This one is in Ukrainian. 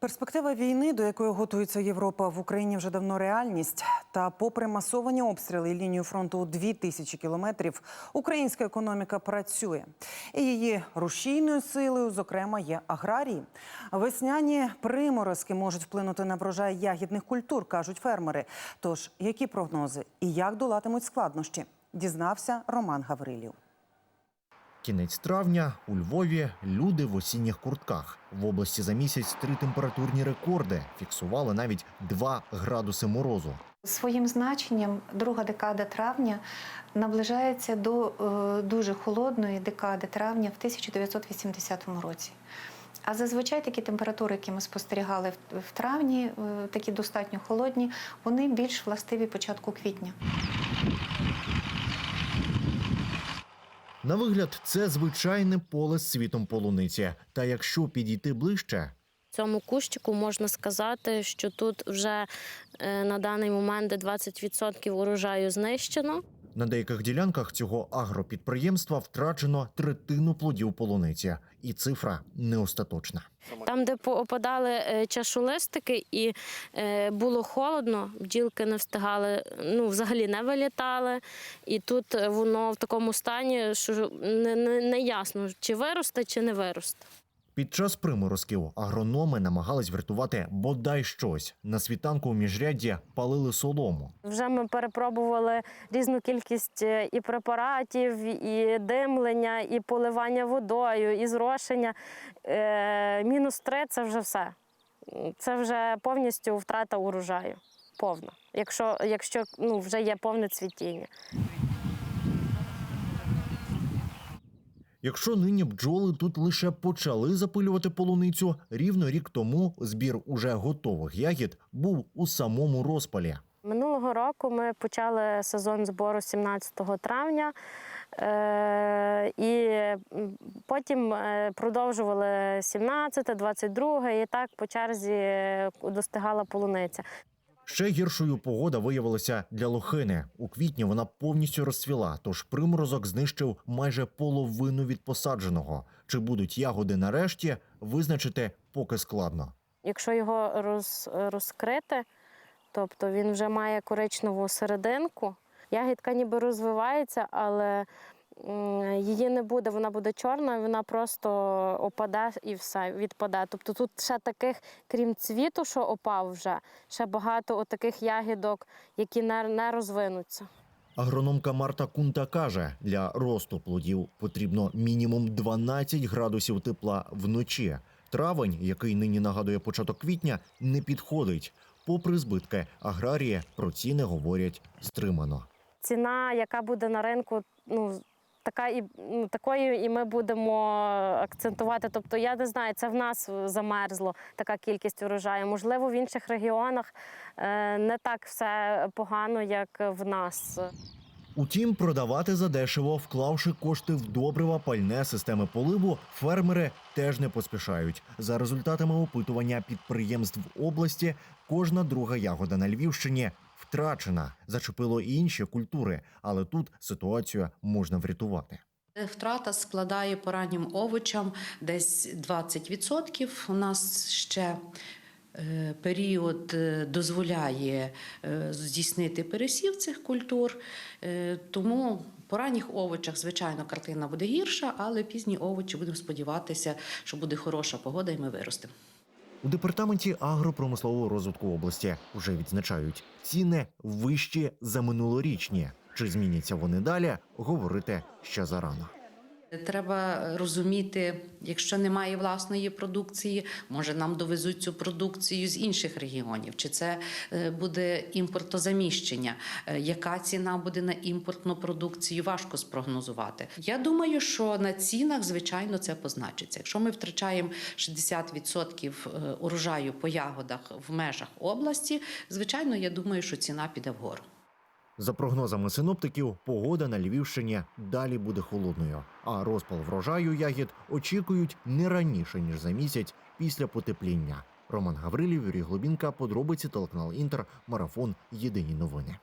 Перспектива війни, до якої готується Європа в Україні, вже давно реальність. Та, попри масовані обстріли і лінію фронту у дві тисячі кілометрів, українська економіка працює. І її рушійною силою, зокрема, є аграрії. Весняні приморозки можуть вплинути на врожай ягідних культур, кажуть фермери. Тож, які прогнози і як долатимуть складнощі, дізнався Роман Гаврилів. Кінець травня у Львові люди в осінніх куртках. В області за місяць три температурні рекорди фіксували навіть 2 градуси морозу. Своїм значенням друга декада травня наближається до е, дуже холодної декади травня в 1980 році. А зазвичай такі температури, які ми спостерігали в, травні, е, такі достатньо холодні, вони більш властиві початку квітня. На вигляд, це звичайне поле з світом полуниці. Та якщо підійти ближче, цьому кущику можна сказати, що тут вже е, на даний момент 20% урожаю знищено. На деяких ділянках цього агропідприємства втрачено третину плодів полуниці, і цифра не остаточна. Там, де опадали е, чашолистики і е, було холодно, бджілки не встигали, ну взагалі не вилітали. І тут е, воно в такому стані, що не, не, не ясно, чи виросте, чи не виросте. Під час приморозків агрономи намагались врятувати бодай щось. На світанку у міжрядді палили солому. Вже ми перепробували різну кількість е, і препаратів, і димлення, і поливання водою, і зрошення. Е, мінус три це вже все. Це вже повністю втрата урожаю. Повна. Якщо, якщо ну, вже є повне цвітіння. Якщо нині бджоли тут лише почали запилювати полуницю, рівно рік тому збір уже готових ягід був у самому розпалі. Минулого року ми почали сезон збору 17 травня. Е, і потім е, продовжували 17, 22 і так по черзі е, достигала полуниця. Ще гіршою погода виявилася для лохини. У квітні вона повністю розцвіла, тож приморозок знищив майже половину від посадженого. Чи будуть ягоди нарешті, визначити поки складно. Якщо його роз, розкрити, тобто він вже має коричневу серединку, ягідка ніби розвивається, але її не буде, вона буде чорна, вона просто опаде і все, відпаде. Тобто тут ще таких, крім цвіту, що опав вже, ще багато отаких ягідок, які не, не розвинуться. Агрономка Марта Кунта каже, для росту плодів потрібно мінімум 12 градусів тепла вночі. Травень, який нині нагадує початок квітня, не підходить. Попри збитки, аграрії про ціни говорять стримано. ціна, яка буде на ринку, ну така і ну, такою, і ми будемо акцентувати. Тобто, я не знаю, це в нас замерзло така кількість урожаю. Можливо, в інших регіонах е, не так все погано, як в нас. Утім, продавати задешево, вклавши кошти в добрива, пальне системи поливу, фермери теж не поспішають. За результатами опитування підприємств області, кожна друга ягода на Львівщині втрачена. Зачепило і інші культури, але тут ситуацію можна врятувати. Втрата складає по раннім овочам десь 20%. У нас ще е, період е, дозволяє е, здійснити пересів цих культур, Е, тому по ранніх овочах, звичайно, картина буде гірша, але пізні овочі будемо сподіватися, що буде хороша погода і ми виростемо. У департаменті агропромислового розвитку області вже відзначають ціни вищі за минулорічні. Чи зміняться вони далі? Говорити ще зарано. Треба розуміти, якщо немає власної продукції, може нам довезуть цю продукцію з інших регіонів, чи це е, буде імпортозаміщення, Е, яка ціна буде на імпортну продукцію, важко спрогнозувати. Я думаю, що на цінах, звичайно, це позначиться. Якщо ми втрачаємо 60% е, урожаю по ягодах в межах області, звичайно, я думаю, що ціна піде вгору. За прогнозами синоптиків, погода на Львівщині далі буде холодною, а розпал врожаю ягід очікують не раніше ніж за місяць після потепління. Роман Гаврилів, Юрій Глобінка, подробиці телеканал Інтер, марафон. Єдині новини.